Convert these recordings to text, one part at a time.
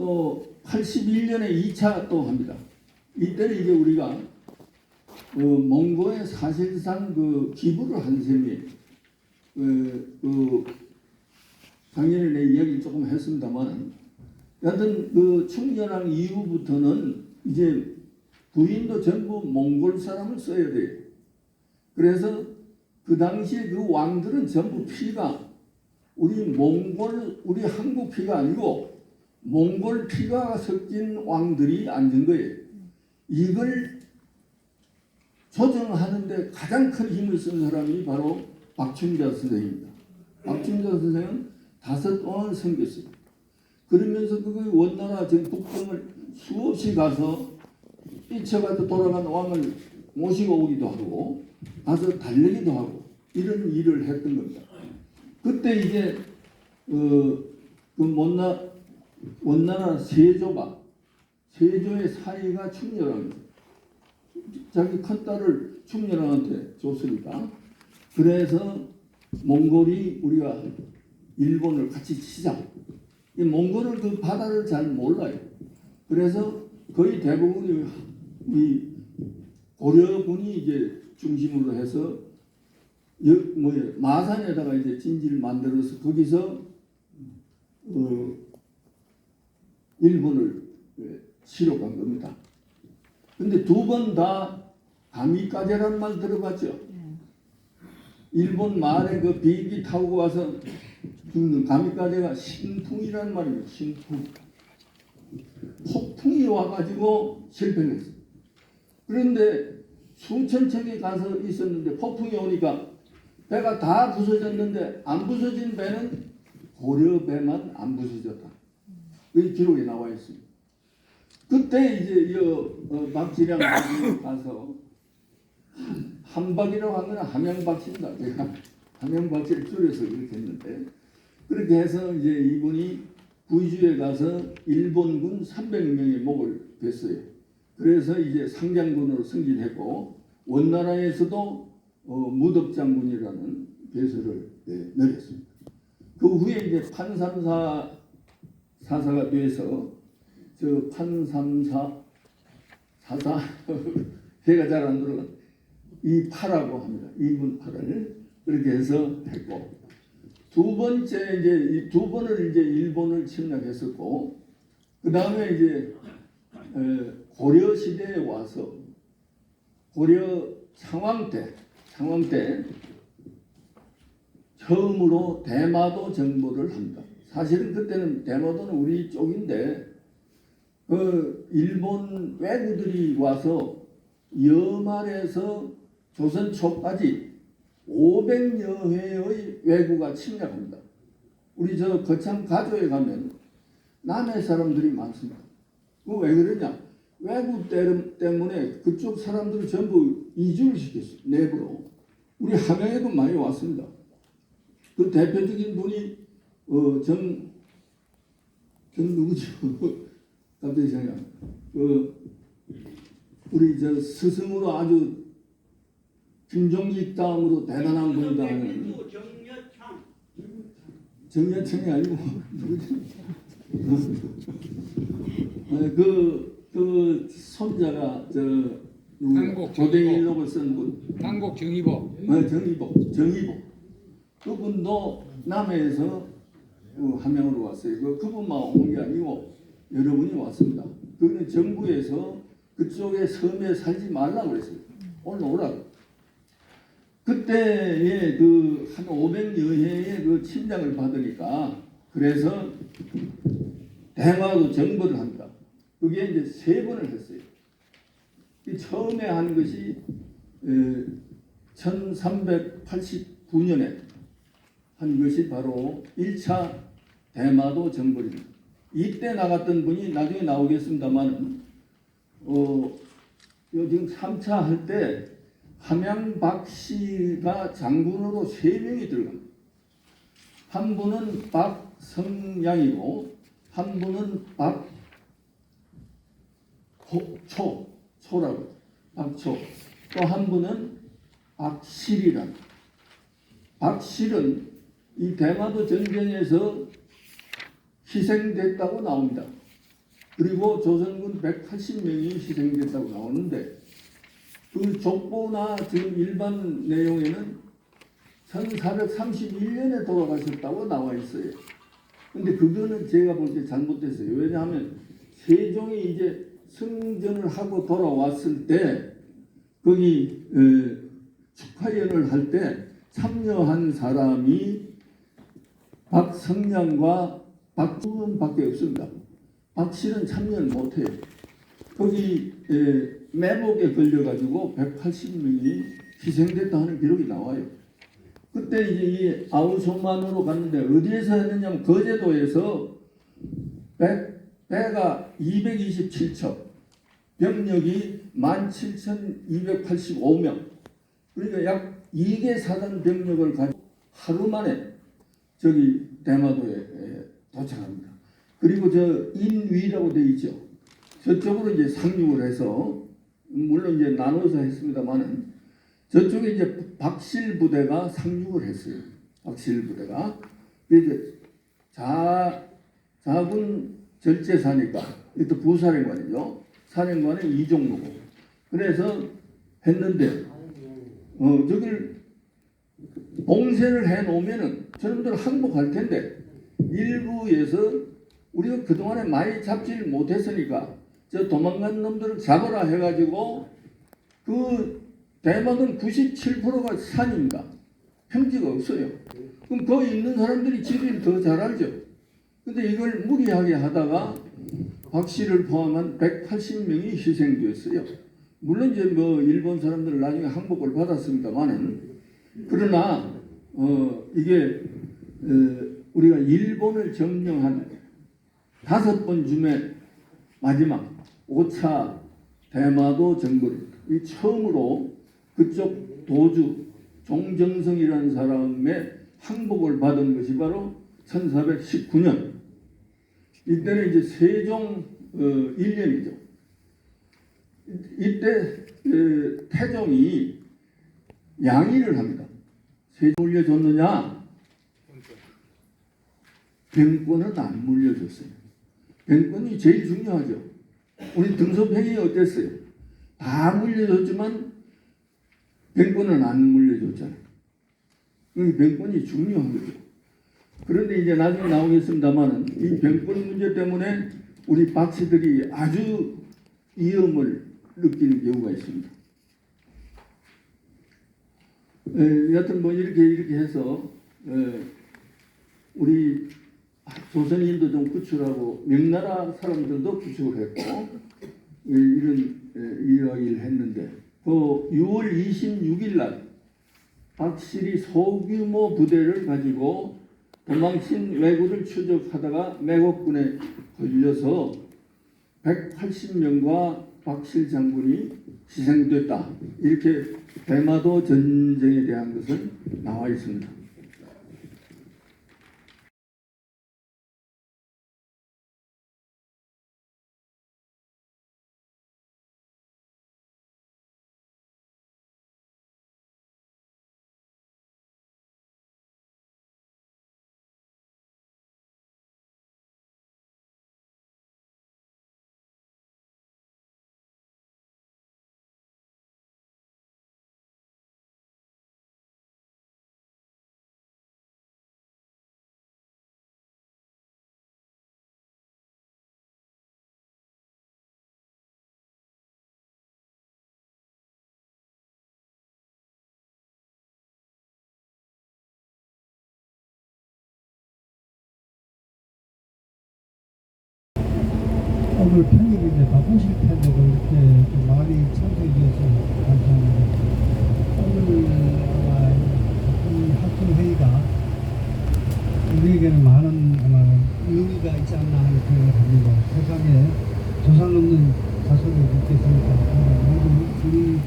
또 81년에 2차 또 합니다. 이때는 이제 우리가 어, 몽고에 사실상 그 기부를 한 셈이에요. 그, 그 작년에 내 이야기 조금 했습니다만 여하튼 그 충전왕 이후부터는 이제 부인도 전부 몽골 사람을 써야 돼요. 그래서 그 당시에 그 왕들은 전부 피가 우리 몽골 우리 한국 피가 아니고 몽골 피가 섞인 왕들이 앉은 거예요. 이걸 조정하는데 가장 큰 힘을 쓴 사람이 바로 박춘자 선생입니다. 박춘자 선생은 다섯 왕을 섬겼어요. 그러면서 그 원나라 전 북경을 수없이 가서 삐쳐가지고 돌아간 왕을 모시고 오기도 하고 가서 달래기도 하고 이런 일을 했던 겁니다. 그때 이제 어, 그 원나 원나라 세조가 세조의 사이가 충렬왕 자기 큰 딸을 충렬왕한테 줬으니까 그래서 몽골이 우리가 일본을 같이 치자. 이 몽골은 그 바다를 잘 몰라요. 그래서 거의 대부분이 우리 고려군이 이제 중심으로 해서 여, 뭐 마산에다가 이제 진지를 만들어서 거기서 어, 일본을 예, 간 겁니다. 근데 두 번 다 가미까제란 말 들어봤죠? 일본 말에 그 비행기 타고 와서 죽는 가미까제가 신풍이라는 말입니다. 신풍. 폭풍이 와가지고 실패를 했어요. 그런데 척이 가서 있었는데 폭풍이 오니까 배가 다 부서졌는데 안 부서진 배는 고려 배만 안 부서졌다. 이 기록에 나와 있습니다. 그때 이제 이 어, 박지량 가서 한박이라고 하면 함양박씨입니다. 제가 함양박씨를 줄여서 그렇게 했는데 그렇게 해서 이제 이분이 구이주에 가서 일본군 300명의 목을 뱄어요. 그래서 이제 상장군으로 승진했고 원나라에서도 어, 무덕장군이라는 배설을 예, 내렸습니다. 그 후에 이제 판삼사 사사가 돼서 저 판삼사 사사 제가 잘 안 들어가 이 파라고 합니다. 이분 파를 그렇게 해서 했고 두 번째 이제 이 두 번을 이제 일본을 침략했었고 그 다음에 이제 에, 고려 시대에 와서 고려 창왕 때 창왕 때 처음으로 대마도 정보를 합니다. 사실은 그때는 대마도는 우리 쪽인데 그 일본 왜구들이 와서 여말에서 조선 초까지 500여 회의 왜구가 침략합니다. 우리 저 거창 가조에 가면 남해 사람들이 많습니다. 그왜 그러냐? 외국 때- 때문에 그쪽 사람들을 전부 이주를 시켰어요. 내부로. 우리 함양에도 많이 왔습니다. 그 대표적인 분이 어, 정, 정 누구죠? 갑자기 생각. 그 우리 저 스승으로 아주 김종직 다음으로 대단한 분이다 정여창 정여창이 아니고 누구지? 어, 그, 그 손자가 저 누구 고댕일록을 쓴 분, 한국 정의보 어, 정의복, 정의복. 그분도 남해에서 그 함양으로 왔어요. 그 그분만 온 게 아니고 여러분이 왔습니다. 그는 정부에서 그쪽에 섬에 살지 말라고 그랬어요. 올라오라고. 그때에 그한 500여 회의 그 침략을 받으니까 그래서 대마도 정벌을 합니다. 그게 이제 세 번을 했어요. 이 처음에 한 것이 1389년에 한 것이 바로 1차 대마도 정벌입니다. 이때 나갔던 분이 나중에 나오겠습니다만 어, 요 지금 3차 할 때 함양박 씨가 장군으로 세 명이 들어갑니다. 한 분은 박성양이고 한 분은 박초 초라고 박초 또 한 분은 박실이란 박실은 이 대마도 전쟁에서 희생됐다고 나옵니다. 그리고 조선군 180명이 희생됐다고 나오는데 그 족보나 지금 일반 내용에는 1431년에 돌아가셨다고 나와 있어요. 근데 그거는 제가 볼 때 잘못됐어요. 왜냐하면 세종이 이제 승전을 하고 돌아왔을 때 거기 에, 축하연을 할 때 참여한 사람이 박성량과 박두근밖에 없습니다. 박씨는 참여를 못해요. 거기 에, 매복에 걸려가지고 180명이 희생됐다 하는 기록이 나와요. 그때 이제 이 아우소만으로 갔는데 어디에서 했느냐면 거제도에서 배, 배가 227척, 병력이 17,285명, 그러니까 약 2개 사단 병력을 가지고 하루 만에 저기 대마도에 에, 도착합니다. 그리고 저 인위라고 돼 있죠. 저쪽으로 이제 상륙을 해서 물론 이제 나눠서 했습니다만은 저쪽에 이제 박실 부대가 상륙을 했어요. 박실 부대가 이제 자 자군 절제사니까 이또 부사령관이죠. 사령관은 이종무고 그래서 했는데 어 저길 봉쇄를 해 놓으면은 저놈들 항복할 텐데 일부에서 우리가 그동안에 많이 잡지를 못했으니까 저 도망간 놈들을 잡아라 해가지고 그 대만은 97%가 산입니다. 평지가 없어요. 그럼 거기 있는 사람들이 지리를 더 잘 알죠. 근데 이걸 무리하게 하다가 박 씨를 포함한 180명이 희생되었어요. 물론 이제 뭐 일본 사람들은 나중에 항복을 받았습니다만은 그러나 어 이게 어, 우리가 일본을 점령한 다섯 번 중에 마지막 5차 대마도 정벌 이 처음으로 그쪽 도주 종정성이라는 사람의 항복을 받은 것이 바로 1419년 이때는 이제 세종 어, 1년이죠. 이때 어, 태종이 양의를 합니다. 세종 물려줬느냐? 병권은 안 물려줬어요. 병권이 제일 중요하죠. 우리 등소평이 어땠어요? 다 물려줬지만 병권은 안 물려줬잖아요. 이 병권이 중요한 거죠. 그런데 이제 나중에 나오겠습니다만은 이 병권 문제 때문에 우리 박씨들이 아주 위험을 느끼는 경우가 있습니다. 에, 여하튼 뭐 이렇게 이렇게 해서 에, 우리 조선인도 좀 구출하고 명나라 사람들도 구출을 했고 에, 이런 에, 이야기를 했는데 그 6월 26일 날 박실이 소규모 부대를 가지고 도망친 왜구를 추적하다가 매국군에 걸려서 180명과 박실 장군이 희생됐다. 이렇게 대마도 전쟁에 대한 것은 나와 있습니다. 오늘 평일인데 바쁘실 텐데 그 이렇게 좀 많이 참석해 주셔서 감사합니다. 오늘 아마 이 학교 회의가 우리에게는 많은 아마 의미가 있지 않나 하는 생각을 합니다. 세상에 조상 없는 자손이 있겠습니까? 모두 우리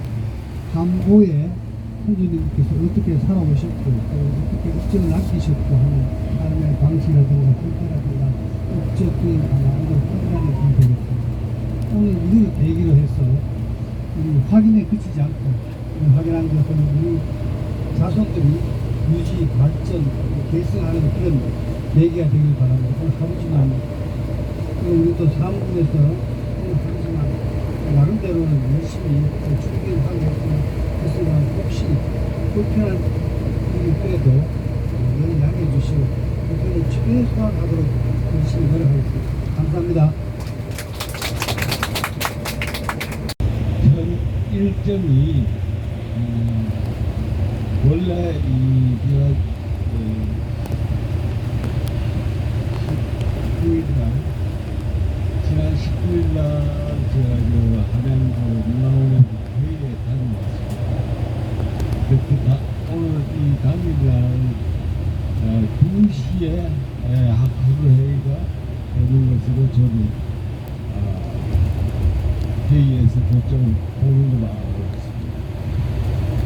함보에 선주님께서 어떻게 살아오셨고 또 어떻게 입증을 남기셨고 하는 삶의 방식이라든가 형태라든가 업적인 이런 판단이 좀 되겠습니다. 오늘 우리를 계기로 해서 우리 확인에 그치지 않고 우리 확인한 것은 우리 자손들이 유지, 발전, 계승하는 그런 계기가 되길 바랍니다. 오늘 하루지만 우리도 사무국에서 하지만 나름대로는 열심히 준비를 하고 했으나 혹시 불편한 늘 양해해 주시고 불편을 최소한 하도록 열심히 노력하겠습니다. 감사합니다. 현 일정이 음, 원래 이 제가 그 19일날 지난 19일날 제가 그 한양고 문화원회 회의에 다녀왔습니다. 그, 그 다, 오늘 이 당일날 어, 2시에 에, 학술 회의가 되는 것으로 저는 아, 회의에서 결정을 보는 걸로 알고 있습니다.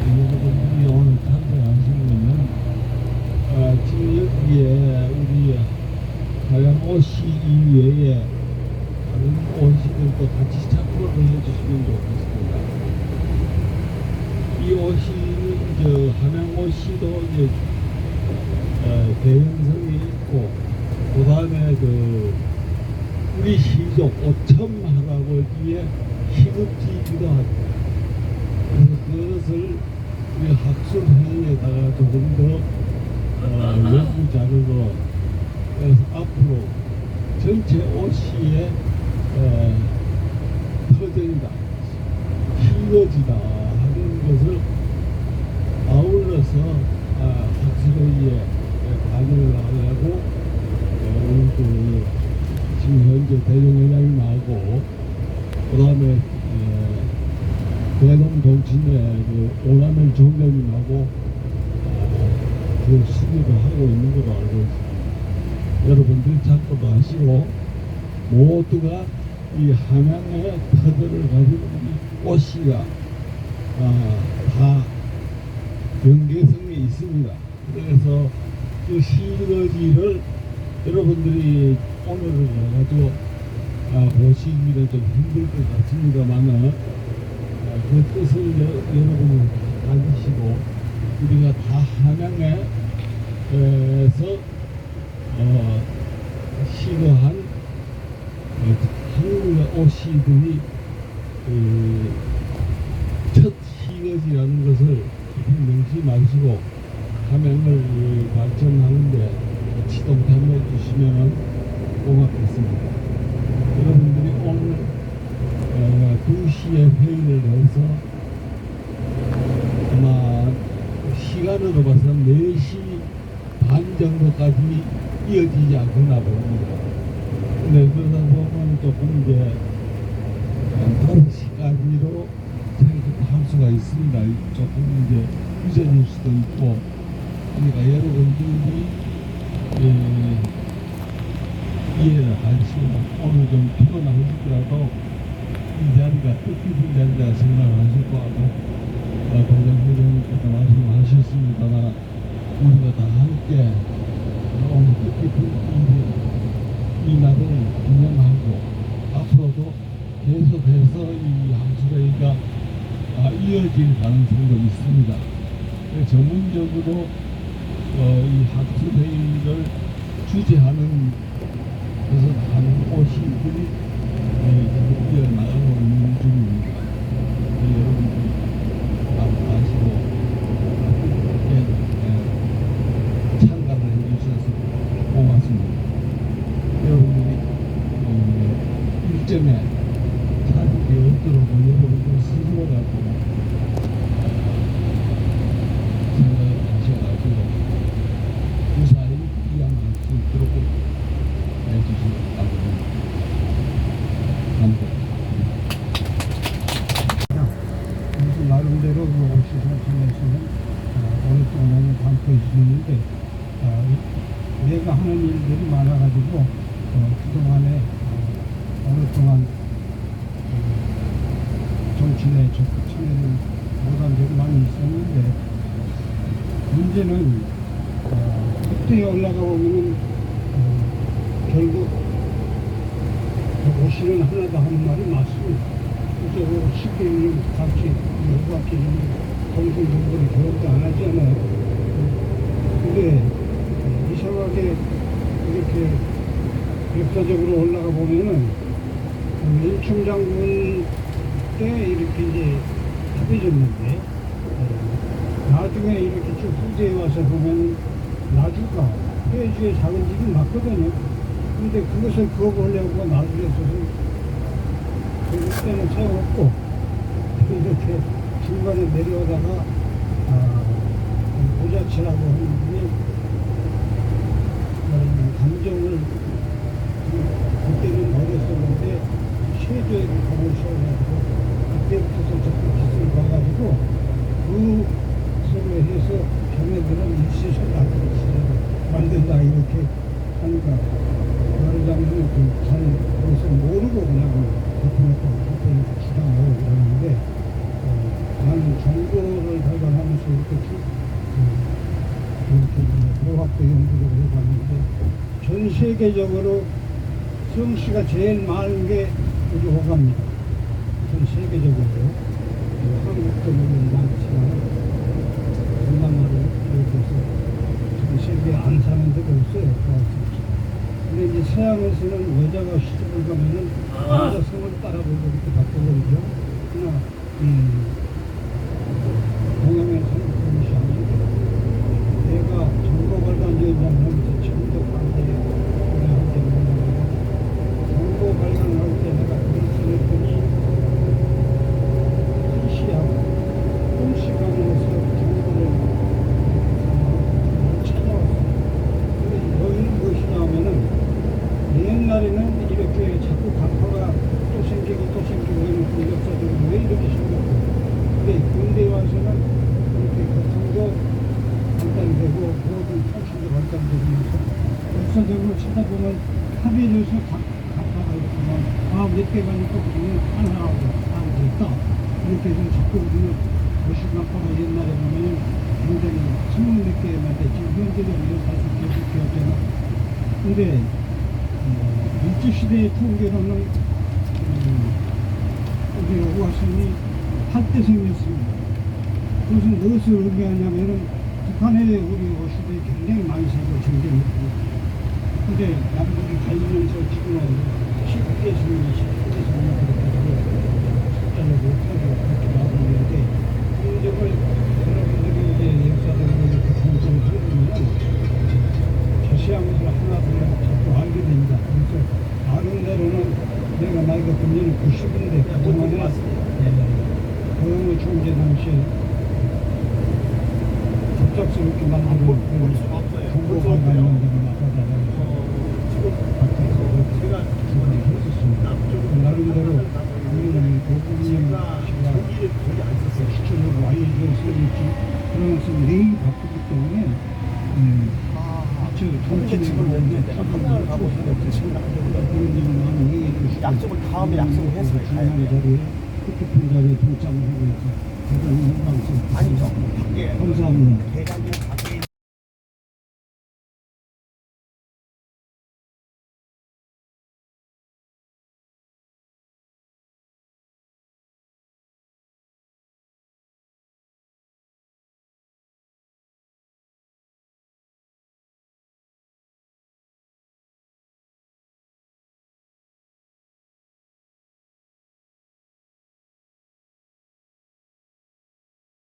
여러분들이 오늘 참석하신 거는 아, 지금 여기에 우리 하양 오씨 이외에 다른 오씨들도 같이 참석을 해주시면 좋겠습니다. 이 오씨는 저 함양 오씨도 이제 어, 대형성이 있고 그 다음에 그 우리 시족 오천 할아버지의 희극지이기도 하고 그래서 그것을 우리 학술회의에다가 조금 더 어, 연구 자료로 그래서 앞으로 전체 오시의 어, 터전이다 희거지다 하는 것을 아울러서 아, 학술회의에 반영을 하려고 어, 오늘 그 지금 현재 대종회장님하고 그 다음에 대동 그 오남일 종장님하고 어, 그 수립을 하고 있는 걸로 알고 있습니다. 여러분들 참고도 하시고 모두가 이 함양의 터들을 가지고 이 꽃씨가 아, 다 연계성이 있습니다. 그래서 그 시너지를 여러분들이 오늘을 가지고 아, 보시기는 좀 힘들 것 같습니다만은 아, 그 뜻을 여, 여러분이 가지시고 우리가 다 함양에서 어, 시거한 어, 한국의 오시들이 그, 첫 시거지라는 것을 명심하시고 함양을 발전하는데 치동탐해 주시면 고맙겠습니다. 여러분들이 오늘 어, 2시에 회의를 해서 아마 시간으로 봐서 4시 반 정도까지 이어지지 않겠나 봅니다. 근데 그러다 보면 조금 이제 한 5시까지로 생각할 수가 있습니다. 조금 이제 늦어질 수도 있고 그러니까 여러분들이 예, 이해를 하시고 오늘 좀 피곤하시더라도 이 자리가 뜻깊은 자리라 생각하실 거하고 어, 동장 회장님께서 말씀하셨습니다만 우리가 다 함께 오늘 뜻깊은 이, 이 날을 기념하고 앞으로도 계속해서 이 함수회의가 아, 이어질 가능성도 있습니다. 그래서 전문적으로 어, 이 학술회의를 주재하는 그래서 하는 오시들이 예, 지금 이어나가고 있는 중입니다. 예, 여러분들이 아- 아시고 예, 예, 참가를 해주셔서 고맙습니다. 여러분들이 어, 일정에 차질이 없도록 여러분들 스스로가 좀 생각하셔가지고 무사히 이양할 수 있도록 해주시기 바랍니다. 감사합니다. 무슨 나름대로 그 시선 통해서는 어, 있었는데 어, 이- 내가 하는 일들이 많아가지고 어, 그동안에 어, 오랫동안 어, 정치에 적극 참여를 못한 적이 많이 있었는데 문제는 어, 그때 올라가 보면은 어, 결국 오시는 하나도 하는 말이 맞습니다. 그쪽으로 쉽게 같이 여기밖에 있는 동생들이 교육도 안 하잖아요. 근데 이상하게 이렇게 역사적으로 올라가 보면은 그 일충장군 때 이렇게 이제 합해졌는데 어, 나중에 이렇게 쭉 후대에 와서 보면 나주가 회주의 작은 집이 맞거든요. 근데 그것을 거부하려고 나주에서는 그때는 세웠고 이렇게 중간에 내려오다가 아, 모자치라고 하는 분이 말하자면 감정을 그때는 어렸었는데 쉐도에 가고 있어가지고 그때부터 자꾸 기술을 봐가지고 그 소로 해서 자네들은 일시설을 만든다 이렇게 하니까 말하자면 그잘 그것을 모르고 그냥 대표놓고 대표를 주장하고 그러는데 어, 나는 정보를 발견하면서 이렇게 쭉 어, 이렇게 고학도 연구를 해봤는데 전 세계적으로 성씨가 제일 많은 게 우리 호감입니다. 전 세계적으로 어, 한국도 물론 많지만 동남아를 비롯해서 전 세계에 안 사는 데가 없어요. 근데 이제 서양에서는 여자가 시집을 가면은 남자 성을 따라보고 이렇게 바꿔버리죠. 그러나 음, 동양에서는 그런 것이 아니고 내가 정보발간위원장 하면서 처음부터 관계에 오래 할때 뭐냐면 정보 발간할 때 내가 글을 써냈더니 시하고 공시간에서 정보를 찾아왔어요. 근데 여기는 무엇이냐 하면은 옛날에는 이렇게 자꾸 강파가 또 생기고 또 생기고 하는 그 역사적으로 왜 이렇게 생겼고 근데 근대에 와서는 이렇게 교통도 발달되고 모든 통신도 발달되면서 역사적으로 찾아보면 합의해서 강파가 이렇게 아몇 개 가니까 우리는 하나하고 하고 있다. 이렇게 해서 자꾸 우리는 도시 강파가 옛날에 보면은 굉장히 스물 몇 개만 됐지. 현재도 우리가 사실 계속 되었잖아. 근데 어, 일제시대의 통계로는 음, 우리 여호와스님이 한때 생겼습니다. 그것은 무엇을 의미하냐면은 북한에 우리 어시들이 굉장히 많이 생겨 전쟁했고 근데 남들이 갈리면서 지금은 19개 승리, 19개 승리 그렇게 해서 숫자를 못하고 그렇게 나오고 있는데 그 점을 여러분들이 이제 역사적으로 이렇게 공부를 해보면 자세한 것을 하나둘 자꾸 알게 됩니다. 그래서 나름대로는 내가 나이가 금년에 90인데 그동안에 고영의 총재 당시에 갑작스럽게 만드는 그런 정보가 관련된 나타나면서 밖에서 제가 주관을 했었습니다. 나름대로 우리는 고국님 씨가 시청으로 와이드를 쓰는지 그러면서 매일 바쁘기 때문에 음, 저 정치를 보는데 하고 약속을 다음에 약속을 해서 가야 영광스럽습니다. 아니죠. 밖에 감사합니다.